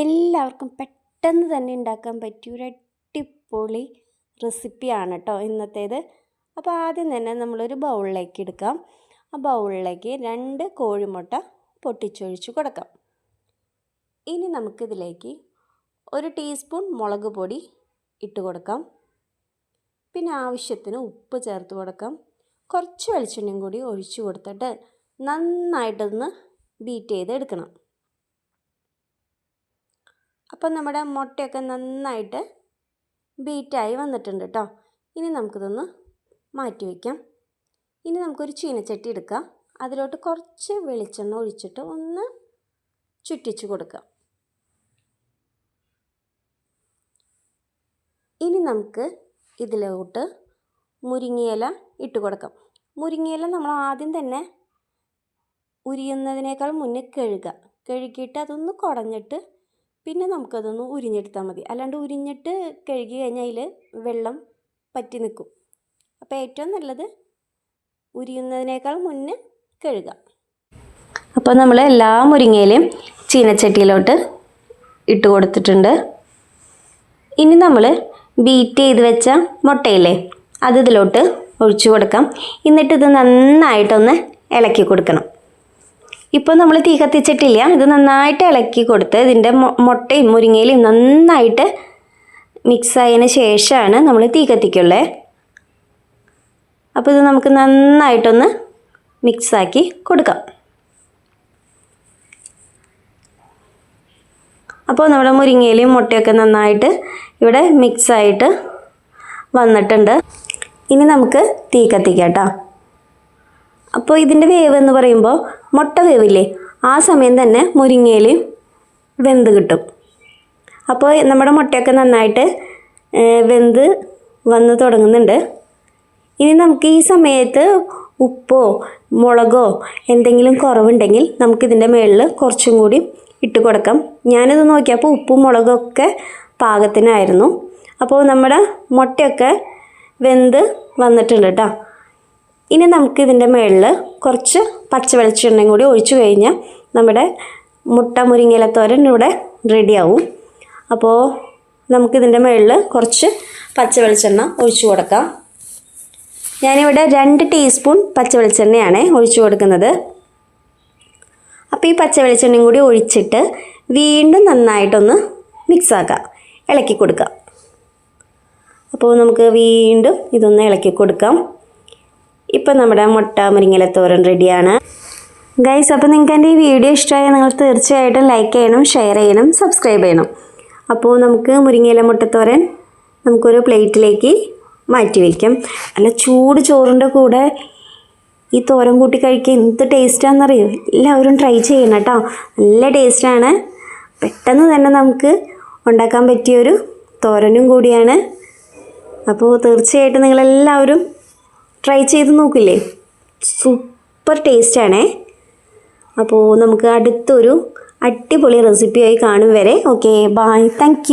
എല്ലാവർക്കും പെട്ടെന്ന് തന്നെ ഉണ്ടാക്കാൻ പറ്റിയ ഒരു അടിപൊളി റെസിപ്പിയാണ് കേട്ടോ ഇന്നത്തേത്. അപ്പോൾ ആദ്യം തന്നെ നമ്മളൊരു ബൗളിലേക്ക് എടുക്കാം. ആ ബൗളിലേക്ക് രണ്ട് കോഴിമുട്ട പൊട്ടിച്ചൊഴിച്ച് കൊടുക്കാം. ഇനി നമുക്കിതിലേക്ക് ഒരു ടീസ്പൂൺ മുളക് പൊടി ഇട്ട് കൊടുക്കാം. പിന്നെ ആവശ്യത്തിന് ഉപ്പ് ചേർത്ത് കൊടുക്കാം. കുറച്ച് വെളിച്ചെണ്ണയും കൂടി ഒഴിച്ചു കൊടുത്തിട്ട് നന്നായിട്ടൊന്ന് ബീറ്റ് ചെയ്ത് എടുക്കണം അപ്പം നമ്മുടെ മുട്ടയൊക്കെ നന്നായിട്ട് ബീറ്റായി വന്നിട്ടുണ്ട് കേട്ടോ ഇനി നമുക്കിതൊന്ന് മാറ്റി വയ്ക്കാം. ഇനി നമുക്കൊരു ചീനച്ചട്ടി എടുക്കാം. അതിലോട്ട് കുറച്ച് വെളിച്ചെണ്ണ ഒഴിച്ചിട്ട് ഒന്ന് ചുറ്റിച്ച് കൊടുക്കാം. ഇനി നമുക്ക് ഇതിലോട്ട് മുരിങ്ങയില ഇട്ട് കൊടുക്കാം. മുരിങ്ങയില നമ്മൾ ആദ്യം തന്നെ ഉരിയുന്നതിനേക്കാൾ മുന്നേ കഴുകുക കഴുകിയിട്ട് അതൊന്ന് കുടഞ്ഞിട്ട് പിന്നെ നമുക്കതൊന്ന് ഉരിഞ്ഞെടുത്താൽ മതി. അല്ലാണ്ട് ഉരിഞ്ഞിട്ട് കഴുകി കഴിഞ്ഞാൽ അതിൽ വെള്ളം പറ്റി നിൽക്കും. അപ്പോൾ ഏറ്റവും നല്ലത് ഉരിയുന്നതിനേക്കാൾ മുന്നേ കഴുകാം അപ്പോൾ നമ്മൾ എല്ലാ മുരിങ്ങയിലും ചീനച്ചട്ടിയിലോട്ട് ഇട്ട് കൊടുത്തിട്ടുണ്ട്. ഇനി നമ്മൾ ബീറ്റ് ചെയ്ത് വെച്ച മുട്ടയില്ലേ അത് ഇതിലോട്ട് ഒഴിച്ചു കൊടുക്കാം. എന്നിട്ട് ഇത് നന്നായിട്ടൊന്ന് ഇളക്കി കൊടുക്കണം. ഇപ്പോൾ നമ്മൾ തീ കത്തിച്ചിട്ടില്ല. ഇത് നന്നായിട്ട് ഇളക്കി കൊടുത്ത് ഇതിന്റെ മുട്ടയും മുരിങ്ങയിലും നന്നായിട്ട് മിക്സ് ആയതിന് ശേഷമാണ് നമ്മൾ തീ കത്തിക്കുള്ളത് അപ്പോൾ ഇത് നമുക്ക് നന്നായിട്ടൊന്ന് മിക്സാക്കി കൊടുക്കാം. അപ്പോൾ നമ്മുടെ മുരിങ്ങയിലും മുട്ടയൊക്കെ നന്നായിട്ട് ഇവിടെ മിക്സായിട്ട് വന്നിട്ടുണ്ട്. ഇനി നമുക്ക് തീ കത്തിക്കാം കേട്ടോ. അപ്പോൾ ഇതിന്റെ വേവ് എന്ന് പറയുമ്പോൾ മുട്ട വേവില്ലേ? ആ സമയം തന്നെ മുരിങ്ങയിൽ വെന്ത് കിട്ടും. അപ്പോൾ നമ്മുടെ മുട്ടയൊക്കെ നന്നായിട്ട് വെന്ത് വന്ന് തുടങ്ങുന്നുണ്ട്. ഇനി നമുക്ക് ഈ സമയത്ത് ഉപ്പോ മുളകോ എന്തെങ്കിലും കുറവുണ്ടെങ്കിൽ നമുക്കിതിന്റെ മുകളിൽ കുറച്ചും കൂടി ഇട്ട് കൊടുക്കാം. ഞാനിത് നോക്കിയപ്പോൾ ഉപ്പും മുളകൊക്കെ പാകത്തിനായിരുന്നു. അപ്പോൾ നമ്മുടെ മുട്ടയൊക്കെ വെന്ത് വന്നിട്ടുണ്ട് കേട്ടോ. ഇനി നമുക്ക് ഇതിന്റെ മുകളിൽ കുറച്ച് പച്ച വെളിച്ചെണ്ണയും കൂടി ഒഴിച്ചു കഴിഞ്ഞാൽ നമ്മുടെ മുട്ട മുരിങ്ങയിലത്തോരൻ ഇവിടെ റെഡിയാവും. അപ്പോൾ നമുക്കിതിന്റെ മുകളിൽ കുറച്ച് പച്ച വെളിച്ചെണ്ണ ഒഴിച്ചു കൊടുക്കാം. ഞാനിവിടെ രണ്ട് ടീസ്പൂൺ പച്ച വെളിച്ചെണ്ണയാണ് ഒഴിച്ചു കൊടുക്കുന്നത്. അപ്പോൾ ഈ പച്ച വെളിച്ചെണ്ണയും കൂടി ഒഴിച്ചിട്ട് വീണ്ടും നന്നായിട്ടൊന്ന് മിക്സാക്കാം ഇളക്കി കൊടുക്കാം. അപ്പോൾ നമുക്ക് വീണ്ടും ഇതൊന്ന് ഇളക്കി കൊടുക്കാം. ഇപ്പം നമ്മുടെ മുട്ട മുരിങ്ങലത്തോരൻ റെഡിയാണ്. ഗൈസ് അപ്പോൾ നിങ്ങൾക്ക് എന്റെ ഈ വീഡിയോ ഇഷ്ടമായാൽ നിങ്ങൾ തീർച്ചയായിട്ടും ലൈക്ക് ചെയ്യണം ഷെയർ ചെയ്യണം സബ്സ്ക്രൈബ് ചെയ്യണം. അപ്പോൾ നമുക്ക് മുരിങ്ങയില മുട്ടത്തോരൻ നമുക്കൊരു പ്ലേറ്റിലേക്ക് മാറ്റി വയ്ക്കാം അല്ല ചൂട് ചോറിന്റെ കൂടെ ഈ തോരൻ കൂട്ടി കഴിക്കാൻ എന്ത് ടേസ്റ്റാണെന്നറിയോ എല്ലാവരും ട്രൈ ചെയ്യണം കേട്ടോ. നല്ല ടേസ്റ്റാണ് പെട്ടെന്ന് തന്നെ നമുക്ക് ഉണ്ടാക്കാൻ പറ്റിയൊരു തോരനും കൂടിയാണ്. അപ്പോൾ തീർച്ചയായിട്ടും നിങ്ങളെല്ലാവരും ട്രൈ ചെയ്ത് നോക്കില്ലേ? സൂപ്പർ ടേസ്റ്റാണേ അപ്പോൾ നമുക്ക് അടുത്തൊരു അടിപൊളി റെസിപ്പിയായി കാണും വരെ. Okay bye thank